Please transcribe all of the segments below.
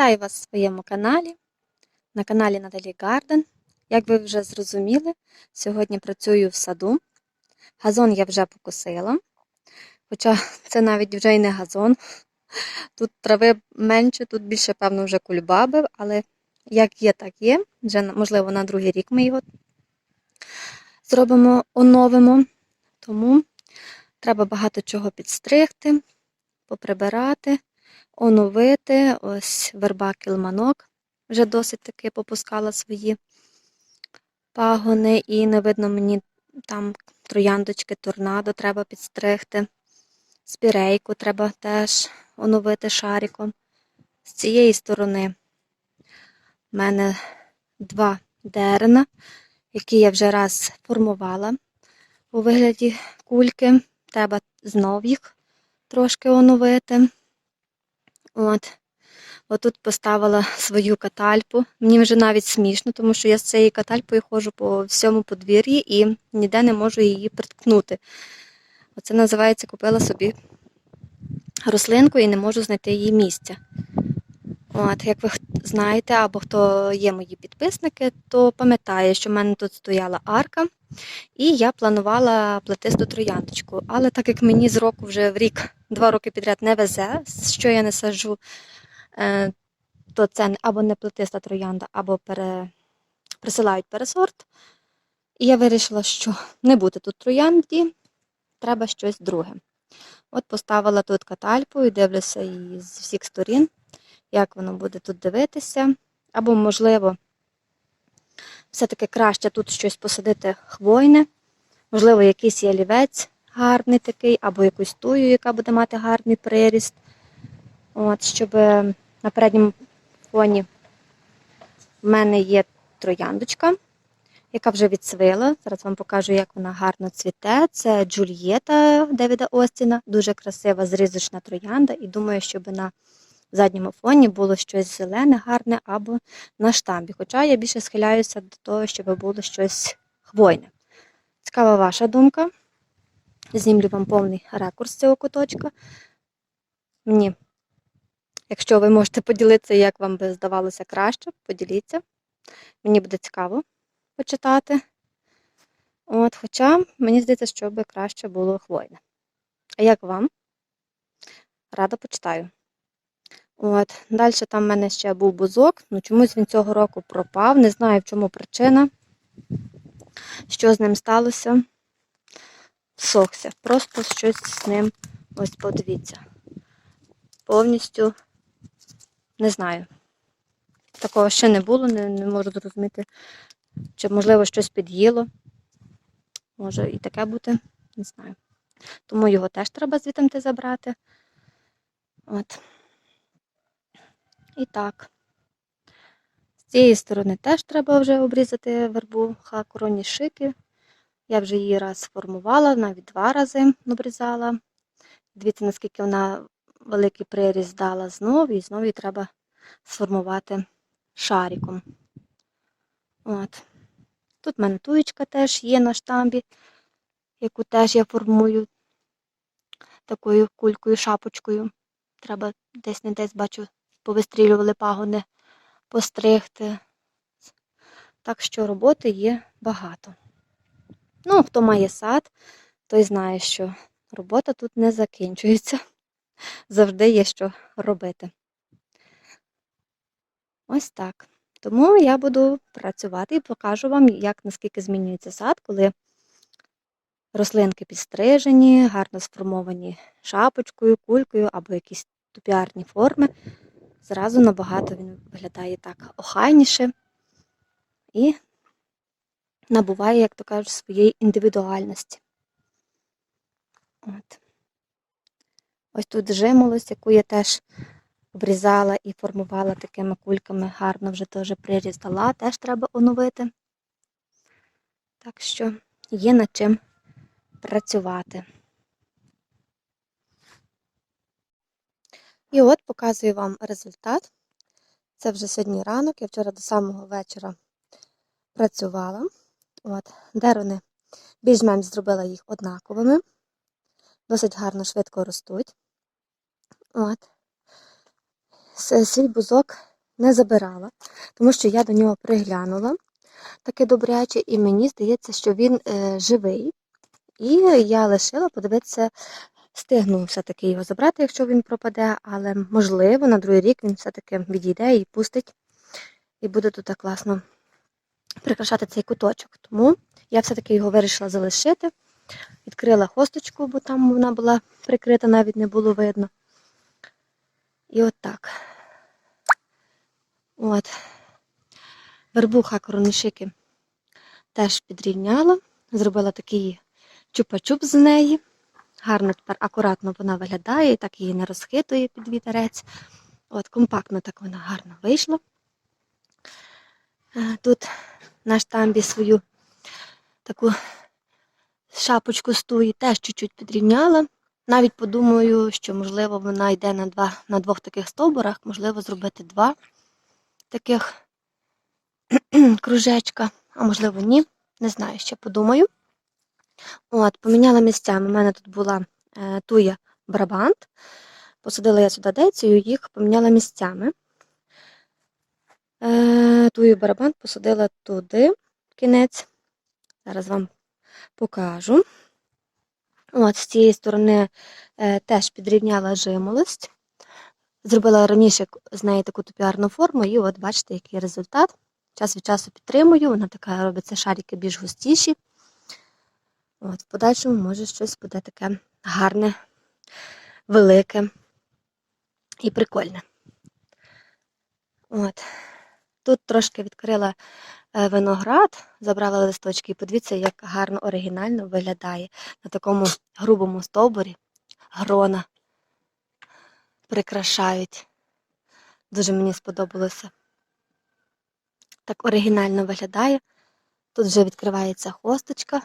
Вітаю вас в своєму каналі, на каналі Наталі Гарден. Як ви вже зрозуміли, сьогодні працюю в саду. Газон я вже покосила, хоча це навіть вже й не газон. Тут трави менше, тут більше, певно, вже кульбаби, але як є, так є. Вже, можливо, на другий рік ми його зробимо, оновимо. Тому треба багато чого підстригти, поприбирати оновити. Ось верба кілманок вже досить таки попускала свої пагони, і не видно мені там трояндочки, торнадо треба підстригти. Спірейку треба теж оновити шариком. З цієї сторони в мене два дерена, які я вже раз формувала у вигляді кульки. Треба знов їх трошки оновити. От. Отут поставила свою катальпу. Мені вже навіть смішно, тому що я з цією катальпою ходжу по всьому подвір'ї і ніде не можу її приткнути. Оце називається купила собі рослинку і не можу знайти її місця. От, Як ви знаєте, або хто є мої підписники, то пам'ятає, що в мене тут стояла арка, і я планувала плетисту трояндочку. Але так як мені з року вже в рік, два роки підряд не везе, що я не саджу, е, то це або не плетиста троянда, або пере... присилають пересорт. І я вирішила, що не буде тут троянді, треба щось друге. От поставила тут катальпу і дивлюся її з всіх сторін, як воно буде тут дивитися. Або, можливо, все-таки краще тут щось посадити хвойне, можливо, якийсь ялівець гарний такий, або якусь тую, яка буде мати гарний приріст. От, Щоб на передньому фоні в мене є трояндочка, яка вже відсвила. Зараз вам покажу, як вона гарно цвіте. Це Джульєта Девіда Остіна, дуже красива зрізочна троянда, і думаю, щоб на задньому фоні було щось зелене, гарне або на штамбі. Хоча я більше схиляюся до того, щоб було щось хвойне. Цікава ваша думка. Знімлю вам повний ракурс цього куточка. Мені, якщо ви можете поділитися, як вам би здавалося краще, поділіться. Мені буде цікаво почитати. От, Хоча мені здається, що би краще було хвойне. А як вам? Рада почитаю. От, Далі там в мене ще був бузок, ну чомусь він цього року пропав. Не знаю, в чому причина, що з ним сталося. Сохся. Просто щось з ним, ось подивіться. Повністю не знаю. Такого ще не було, не, не можу зрозуміти, чи, можливо, щось під'їло. Може і таке бути, не знаю. Тому його теж треба звідти забрати. От. І так. З цієї сторони теж треба вже обрізати вербу хакуроні шики. Я вже її раз сформувала, навіть два рази обрізала. Дивіться, наскільки вона великий приріз дала знову, і знову її треба сформувати шариком. От. Тут в мене туєчка теж є на штамбі, яку теж я формую такою кулькою, шапочкою. Треба десь не десь бачу повистрілювали пагони постригти. Так що роботи є багато. Ну, хто має сад, той знає, що робота тут не закінчується. Завжди є що робити. Ось так. Тому я буду працювати і покажу вам, як наскільки змінюється сад, коли рослинки підстрижені, гарно сформовані шапочкою, кулькою або якісь тупіарні форми зразу набагато він виглядає так охайніше і набуває, як то кажуть, своєї індивідуальності. От. Ось тут жимолость, яку я теж обрізала і формувала такими кульками, гарно вже теж приріз дала, теж треба оновити. Так що є над чим працювати. І от показую вам результат. Це вже сьогодні ранок, я вчора до самого вечора працювала. От, Дерони більш-менш зробила їх однаковими. Досить гарно, швидко ростуть. От. свій бузок не забирала, тому що я до нього приглянула таке добряче, і мені здається, що він е, живий. І я лишила подивитися, встигну все-таки його забрати, якщо він пропаде, але можливо на другий рік він все-таки відійде і пустить, і буде тут класно прикрашати цей куточок. Тому я все-таки його вирішила залишити. Відкрила хосточку, бо там вона була прикрита, навіть не було видно. І от так. От. Вербуха коронишики теж підрівняла, зробила такий чупа-чуп з неї. Гарно тепер акуратно вона виглядає, так її не розхитує під вітерець. От, компактно так вона гарно вийшла. Е, Тут на штамбі свою таку шапочку з туї теж чуть-чуть підрівняла. Навіть подумаю, що можливо вона йде на два, на двох таких стовбурах, можливо, зробити два таких кружечка, а можливо, ні. Не знаю, ще подумаю. От, поміняла місцями. У мене тут була е, туя барабант. Посадила я сюди децію, їх поміняла місцями. Е, тую барабант посадила туди, кінець. Зараз вам покажу. От, з цієї сторони е, теж підрівняла жимолость. Зробила раніше з неї таку топіарну форму, і от бачите, який результат. Час від часу підтримую, вона така робиться шарики більш густіші. От, в подальшому, може, щось буде таке гарне, велике і прикольне. От. Тут трошки відкрила е, виноград, забрала листочки, і подивіться, як гарно оригінально виглядає на такому грубому стовбурі. Грона прикрашають. Дуже мені сподобалося. Так оригінально виглядає. Тут вже відкривається хосточка.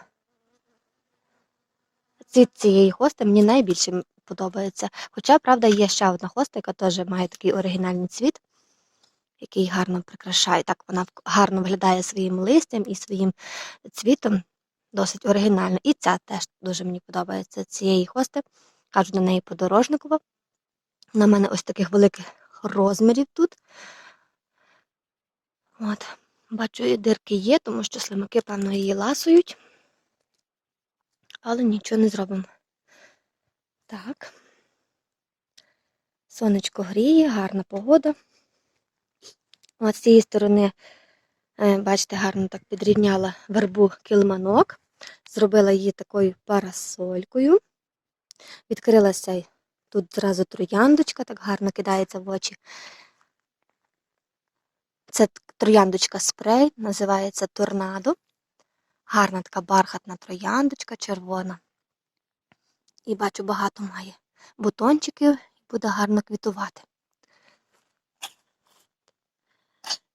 Цвіт цієї хости мені найбільше подобається. Хоча, правда, є ще одна хоста, яка теж має такий оригінальний цвіт, який гарно прикрашає. Так вона гарно виглядає своїм листям і своїм цвітом. Досить оригінально. І ця теж дуже мені подобається цієї хости. Кажу на неї подорожникова. На мене ось таких великих розмірів тут. От, бачу, дирки є, тому що слимаки, певно, її ласують. Але нічого не зробимо. Так. Сонечко гріє, гарна погода. От з цієї сторони, е, бачите, гарно так підрівняла вербу килманок. Зробила її такою парасолькою. Відкрилася тут зразу трояндочка, так гарно кидається в очі. Це трояндочка спрей, називається торнадо. Гарна така бархатна трояндочка, червона. І бачу, багато має бутончиків і буде гарно квітувати.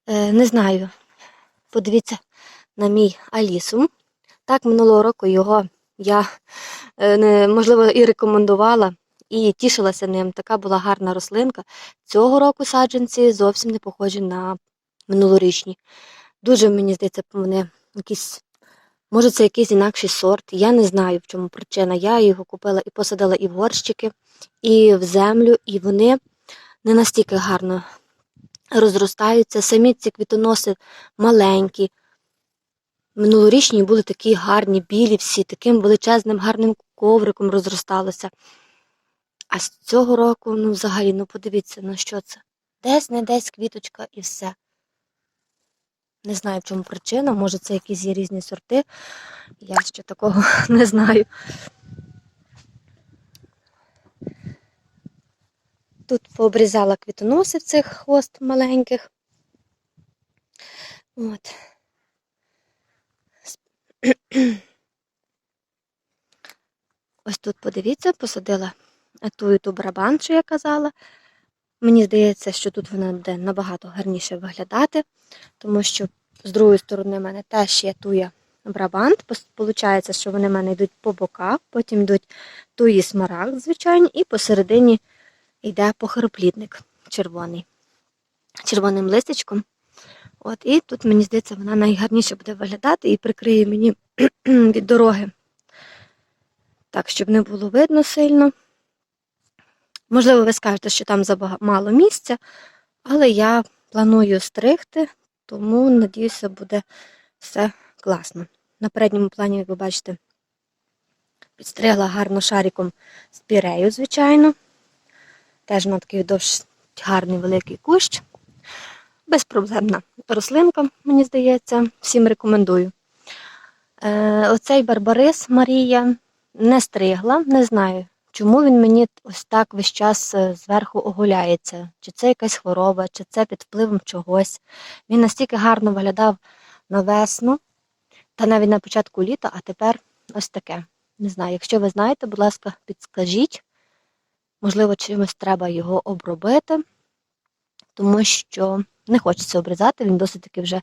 Е, не знаю, подивіться на мій Алісум. Так, минулого року його я, е, можливо, і рекомендувала, і тішилася ним. Така була гарна рослинка. Цього року саджанці зовсім не похожі на минулорічні. Дуже, мені здається, вони якісь Може, це якийсь інакший сорт. Я не знаю, в чому причина. Я його купила і посадила і в горщики, і в землю, і вони не настільки гарно розростаються. Самі ці квітоноси маленькі. Минулорічні були такі гарні, білі всі, таким величезним, гарним ковриком розросталося. А з цього року, ну, взагалі, ну подивіться, на що це. Десь не десь квіточка і все. Не знаю, в чому причина, може це якісь є різні сорти. Я ще такого не знаю. Тут пообрізала квітоноси в цих хвост маленьких. От. Ось тут подивіться, посадила ту і ту барабан, що я казала. Мені здається, що тут вона буде набагато гарніше виглядати, тому що з другої сторони в мене теж є туя брабант. Получається, що вони в мене йдуть по боках, потім йдуть туї смарагд, звичайні, і посередині йде похороплідник червоний, червоним листячком. От, І тут, мені здається, вона найгарніше буде виглядати і прикриє мені від дороги. Так, щоб не було видно сильно. Можливо, ви скажете, що там замало місця, але я планую стригти, тому, надіюся, буде все класно. На передньому плані, як ви бачите, підстригла гарно шариком з пірею, звичайно. Теж на такий довж гарний великий кущ. Безпроблемна рослинка, мені здається, всім рекомендую. Е, оцей барбарис Марія не стригла, не знаю, чому він мені ось так весь час е, зверху оголяється. Чи це якась хвороба, чи це під впливом чогось. Він настільки гарно виглядав на весну, та навіть на початку літа, а тепер ось таке. Не знаю, якщо ви знаєте, будь ласка, підскажіть. Можливо, чимось треба його обробити, тому що не хочеться обрізати, він досить таки вже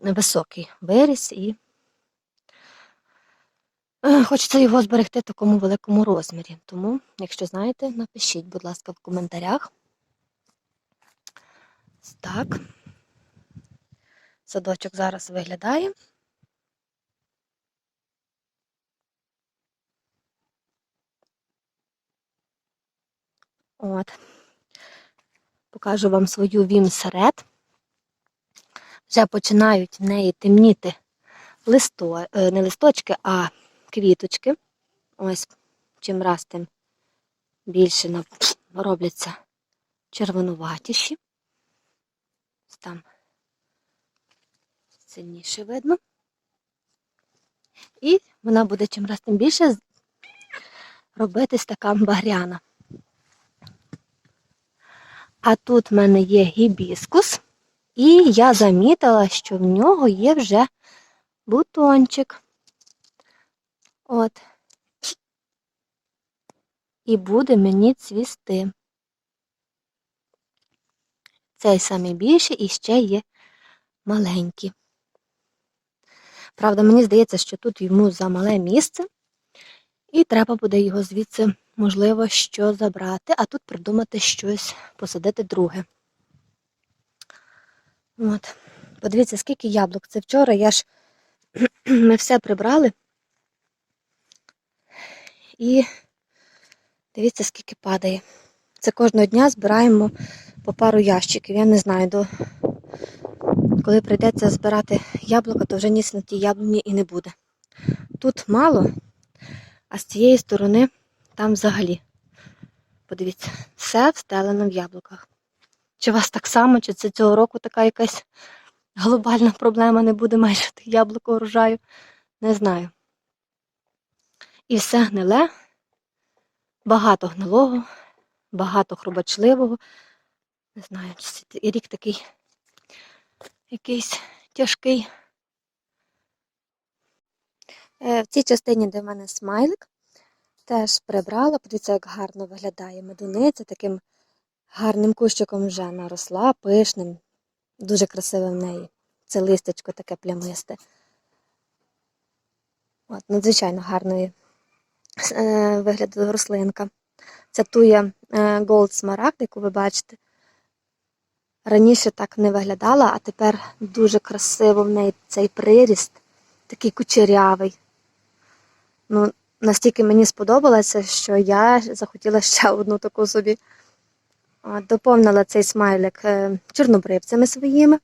високий виріс і хочеться його зберегти в такому великому розмірі. Тому, якщо знаєте, напишіть, будь ласка, в коментарях. Так. Садочок зараз виглядає. От. Покажу вам свою вімсеред. Вже починають в неї темніти листо, е, не листочки, а квіточки. Ось чим раз тим більше робляться червонуватіші. Ось Там сильніше видно. І вона буде чим раз тим більше робитись така багряна. А тут в мене є гібіскус, і я замітила, що в нього є вже бутончик. От. І буде мені цвісти. Цей самий більший і ще є маленькі. Правда, мені здається, що тут йому замале місце, і треба буде його звідси, можливо, що забрати, а тут придумати щось, посадити друге. От. Подивіться, скільки яблук. Це вчора я ж ми все прибрали. І дивіться, скільки падає. Це кожного дня збираємо по пару ящиків. Я не знаю, до... коли прийдеться збирати яблука, то вже ніс на тій яблуні і не буде. Тут мало, а з цієї сторони там взагалі. Подивіться, все встелено в яблуках. Чи у вас так само, чи це цього року така якась глобальна проблема, не буде майже тих яблук урожаю, не знаю. І все гниле, багато гнилого, багато хробачливого. Не знаю, це рік такий якийсь тяжкий. Е, В цій частині, де в мене смайлик, теж прибрала. Подивіться, як гарно виглядає медуниця, таким гарним кущиком вже наросла, пишним, дуже красиве в неї. Це листечко таке плямисте. От, надзвичайно гарної вигляду рослинка. Це туя е, Gold Smaragd, яку ви бачите. Раніше так не виглядала, а тепер дуже красиво в неї цей приріст, такий кучерявий. Ну, настільки мені сподобалося, що я захотіла ще одну таку собі. Доповнила цей смайлик е, чорнобривцями своїми.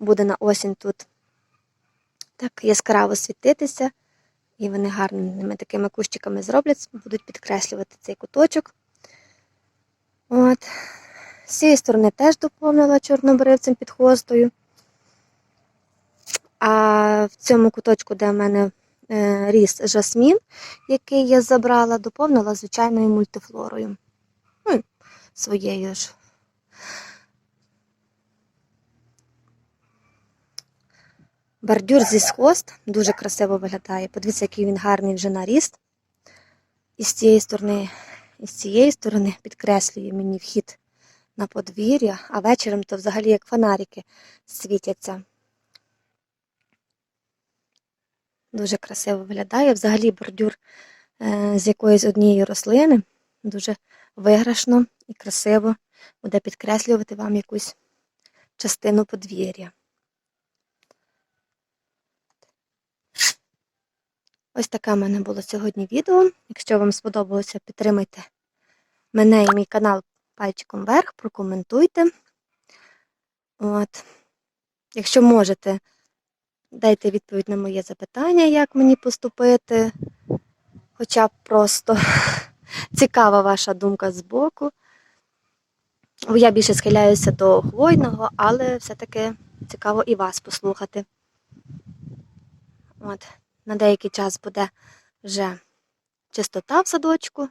Буде на осінь тут так яскраво світитися. І вони гарними такими кущиками зроблять, будуть підкреслювати цей куточок. От. З цієї сторони теж доповнила чорнобривцем під хвостою. А в цьому куточку, де в мене е, ріс жасмін, який я забрала, доповнила звичайною мультифлорою. Ну, своєю ж. Бордюр зі схост дуже красиво виглядає. Подивіться, який він гарний вже наріст. І з цієї сторони, і з цієї сторони підкреслює мені вхід на подвір'я, а вечором то взагалі як фонарики світяться. Дуже красиво виглядає. Взагалі бордюр е, з якоїсь однієї рослини дуже виграшно і красиво буде підкреслювати вам якусь частину подвір'я. Ось таке в мене було сьогодні відео. Якщо вам сподобалося, підтримайте мене і мій канал пальчиком вверх, прокоментуйте. От. Якщо можете, дайте відповідь на моє запитання, як мені поступити. Хоча б просто цікава ваша думка збоку. Бо я більше схиляюся до хвойного, але все-таки цікаво і вас послухати. От, на деякий час буде вже чистота в садочку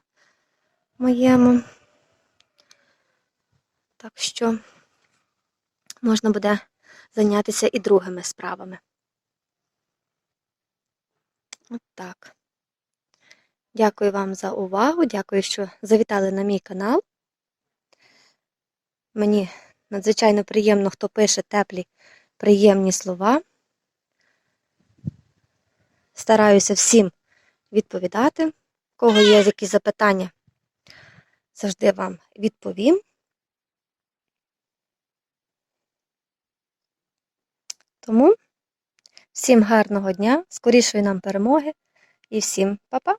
моєму. Так що можна буде зайнятися і другими справами. От так. Дякую вам за увагу. Дякую, що завітали на мій канал. Мені надзвичайно приємно, хто пише теплі, приємні слова. Стараюся всім відповідати. У кого є якісь запитання, завжди вам відповім. Тому всім гарного дня, скорішої нам перемоги і всім па-па!